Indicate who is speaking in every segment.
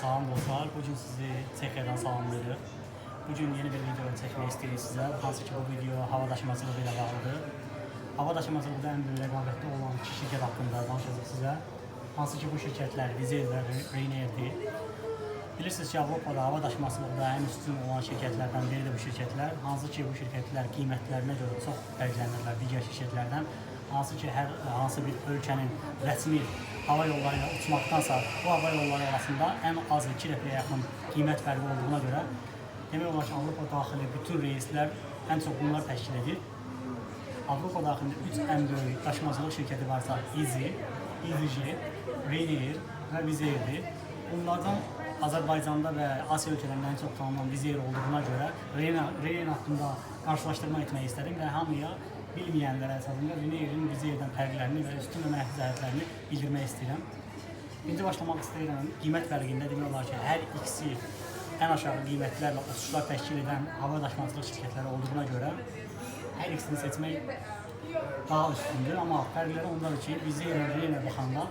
Speaker 1: Salam dostlar, bugün sizi Çekya'dan salamlayırıq. Bugün yeni bir video çəkmək istəyirik sizə. Hansı ki bu video hava daşımasılığı ilə bağlıdır. Hava daşımasılıqda ən böyük rəqabətdə olan iki şirkət haqqında danışacağıq sizə. Hansı ki bu şirkətlər Vizel və Ryanair'dir. Bilirsiniz ki Avropada hava daşımasılıqda ən üstün olan şirkətlərdən biri də bu şirkətlər. Hansı ki bu şirkətlər qiymətlərinə görə çox fərqlənirlər digər şirkətlərdən. Hansı ki hər hansı bir ölkənin rəsmi hava yolları ilə uçmaqdansa bu hava yolları arasında ən az 2 dəfəyə yaxın qiymət fərqi olduğuna görə demək olar ki Avropa daxili bütün reyslər ən çox bunlar təşkil edir. Avropa daxilində 3 ən böyük daşımacılıq şirkəti varsa Easy, EasyJet, Ryanair və Wizz Air-dir. Bunlardan Azərbaycanda və Asiya ölkələrində ən çox tanınan Wizz Air olduğuna görə Ryanair haqqında qarşılaşdırma etmək istədim və hamıya bilməyənlərə əsasında Wizz Air-dən fərqlərini və üstün və mənfi cəhətlərini bildirmək istəyirəm. İndi başlamaq istəyirəm. Qiymət fərqində demək olar ki, hər ikisi ən aşağı qiymətlərlə uçuşlar təşkil edən hava daşımacılıq şirkətləri olduğuna görə hər ikisini seçmək daha üstündür. Amma fərqləri ondadır ki, Wizz Air və Ryanair baxanda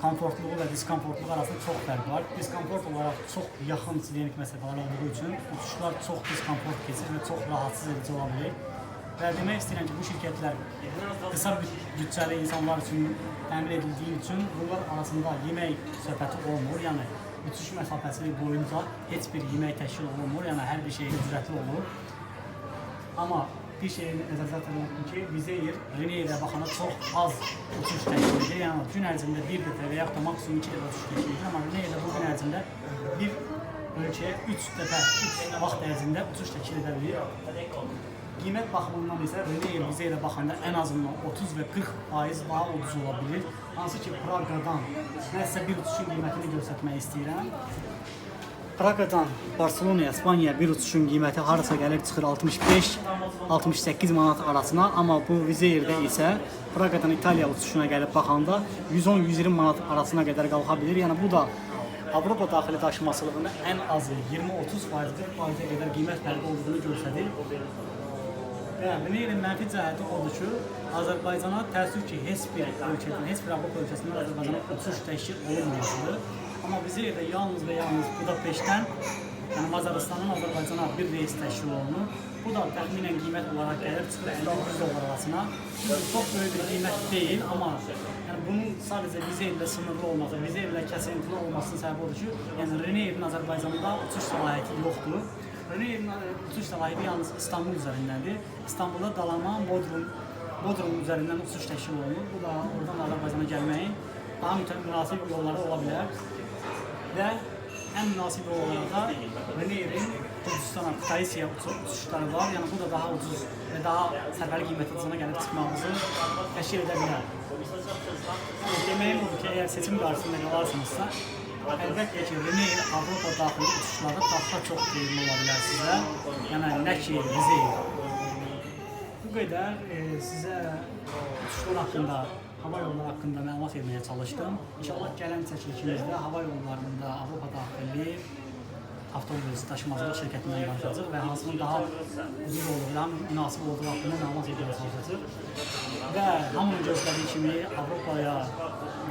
Speaker 1: komfortluğu və diskomfortluğu arasında çox fərq var. Diskomfort olaraq çox yaxın silenik məsafələr olduğu üçün uçuşlar çox diskomfort keçir və çox rahatsız edici ola. Və demək istəyirəm ki, bu şirkətlər qısa bütçəli insanlar üçün təmin edildiyi üçün bunlar arasında yemək söhbəti olmur. Yəni uçuş məsafəsi boyunca heç bir yemək təşkil olunmur. Yəni hər bir şey ücrətli olur. Amma bir şeyi nəzərdə tutulur ki, bizə yer Reneyə baxana çox az uçuş təşkil edir. Yəni gün ərzində bir dəfə və yaxud da maksimum iki dəfə uçuş təşkil edir. Amma Reneyə bu gün ərzində bir ölkəyə üç dəfə, üç vaxt ərzində uçuş təşkil edə bilir. Qiymət baxımından isə Reneyə bizə ilə baxanda ən azından 30 və 40 faiz daha ucuz ola bilir. Hansı ki, Praqadan mən sizə bir uçuşun qiymətini göstərmək istəyirəm. Praqadan Barselonaya, İspaniyaya bir uçuşun qiyməti harasa gəlir çıxır 65-68 manat arasına, amma bu Wizz Air-də isə Praqadan İtaliya uçuşuna gəlib baxanda 110-120 manat arasına qədər qalxa bilir. Yəni bu da Avropa daxili daşımasılığında ən azı 20-30 faiz, 40 faizə qədər qiymət fərqi olduğunu göstərir. Veneyrin mənfi cəhəti odur ki, Azərbaycana təəssüf ki, heç bir ölkədən, heç bir Avropa ölkəsindən Azərbaycana uçuş təşkil olunmamışdır. Amma bizə də yalnız və yalnız Budapeştdən, yəni Mazaristandan Azərbaycana bir reys təşkil olunur. Bu da təxminən qiymət olaraq gəlir çıxır 50-100 dollar arasına. Çünki çox böyük bir qiymət deyil, amma yəni bunun sadəcə bizə ilə sınırlı olması, bizə ilə kəsintili olmasının səbəbi odur ki, yəni Reneyrin Azərbaycanda uçuş səlahiyyəti yoxdur. Örneğin uçuş sahibi yalnız İstanbul üzerindendir. İstanbul'da Dalama, Bodrum, Bodrum üzerinden uçuş təşkil olunur. Bu da oradan Azərbaycana gəlməyin daha münasib yolları ola bilər. Və ən münasib yol olaraq da Veneyrin Gürcistana, Kutaisiya uçu- uçuşları var. Yəni bu da daha ucuz və daha səfər qiyməti ucuzuna gəlib çıxmağımızı təşkil edə bilər. Deməyim odur ki, əgər seçim qarşısında qalarsınızsa, əlbəttə ki, Reneir Avropa daxili uçuşlarda daha çox qeyri ola bilər sizə. Yəni nə ki, bizə Bu qədər e, sizə uçuşlar haqqında, hava yolları haqqında məlumat verməyə çalışdım. İnşallah gələn çəkilişimizdə hava yollarında Avropa daxili avtobus daşımacılıq şirkətindən danışacağıq və hansının daha ucuz olduğu, daha münasib olduğu haqqında məlumat verməyə çalışacağıq. Və hamının gözlədiyi kimi Avropaya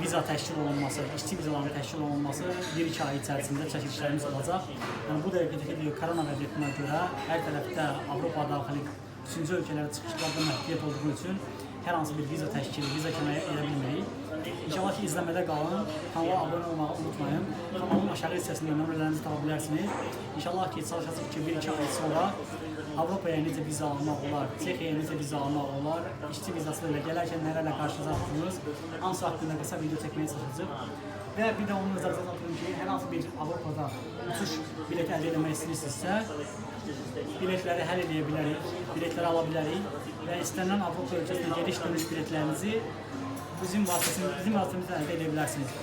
Speaker 1: viza təşkil olunması, işçi vizalarının təşkil olunması 1-2 ay içərisində çəkilişlərimiz olacaq. Yəni bu dəqiqədəki korona vəziyyətinə görə hər tərəfdə Avropa daxili üçüncü ölkələrə çıxışlarda məhdudiyyət olduğu üçün hər hansı bir viza təşkili, viza köməyi edə bilmirik. İnşallah ki, izləmədə qalın, kanala abunə olmağı unutmayın. Kanalın aşağı hissəsində nömrələrinizi tapa bilərsiniz. İnşallah ki, çalışacağıq ki, 1-2 ay sonra Avropaya necə viza almaq olar, Çexiyaya necə viza almaq olar, işçi vizası ilə gələrkən nələrlə qarşılaşdınız, hansı haqqında qısa video çəkməyə çalışacağıq. Və bir də onu nəzərdə tutun ki, hər hansı bir Avropada uçuş bileti əldə etmək istəyirsinizsə, biletləri həll edə bilərik, biletləri ala bilərik və istənilən Avropa ölkəsinə gediş dönüş biletlərinizi bizim vasitəsimizlə bizim vasitəmizlə əldə edə bilərsiniz.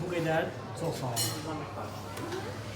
Speaker 1: Bu qədər. Çox sağ olun.